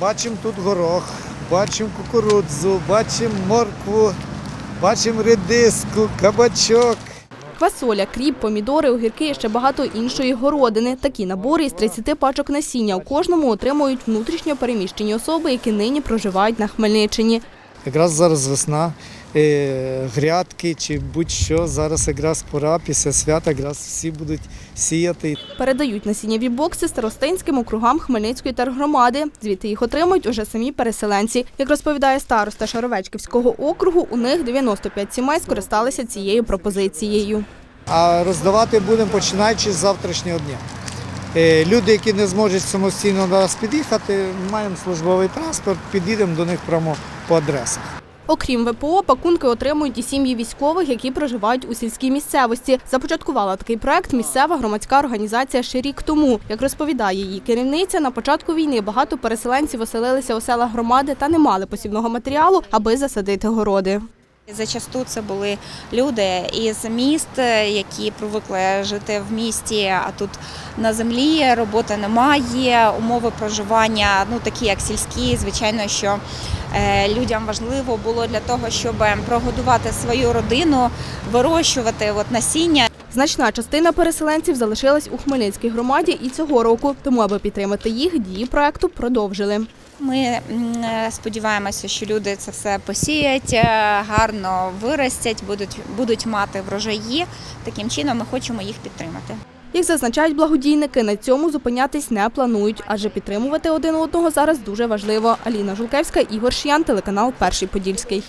Бачимо тут горох, бачимо кукурудзу, бачимо моркву, бачимо редиску, кабачок. Квасоля, кріп, помідори, огірки і ще багато іншої городини. Такі набори із 30 пачок насіння у кожному отримують внутрішньо переміщені особи, які нині проживають на Хмельниччині. Якраз зараз весна, грядки чи будь-що. Зараз якраз пора після свята, якраз всі будуть сіяти. Передають насіннєві бокси старостинським округам Хмельницької тергромади. Звідти їх отримують уже самі переселенці. Як розповідає староста Шаровечківського округу, у них 95 сімей скористалися цією пропозицією. А роздавати будемо починаючи з завтрашнього дня. Е, Люди, які не зможуть самостійно до нас під'їхати, маємо службовий транспорт, під'їдемо до них прямо по адресах. Окрім ВПО, пакунки отримують і сім'ї військових, які проживають у сільській місцевості. Започаткувала такий проект місцева громадська організація ще рік тому. Як розповідає її керівниця, на початку війни багато переселенців оселилися у селах громади та не мали посівного матеріалу, аби засадити городи. Зачасту це були люди із міст, які привикли жити в місті, а тут на землі роботи немає, умови проживання, ну такі як сільські. Звичайно, що е, людям важливо було для того, щоб прогодувати свою родину, вирощувати от насіння. Значна частина переселенців залишилась у Хмельницькій громаді і цього року. Тому, аби підтримати їх, дії проекту продовжили. Ми е, сподіваємося, що люди це все посіять, е, гарно виростять, будуть, будуть мати врожаї. Таким чином ми хочемо їх підтримати. Як зазначають благодійники, на цьому зупинятись не планують, адже підтримувати один одного зараз дуже важливо. Аліна Жулкевська, Ігор Шиян, телеканал Перший Подільський.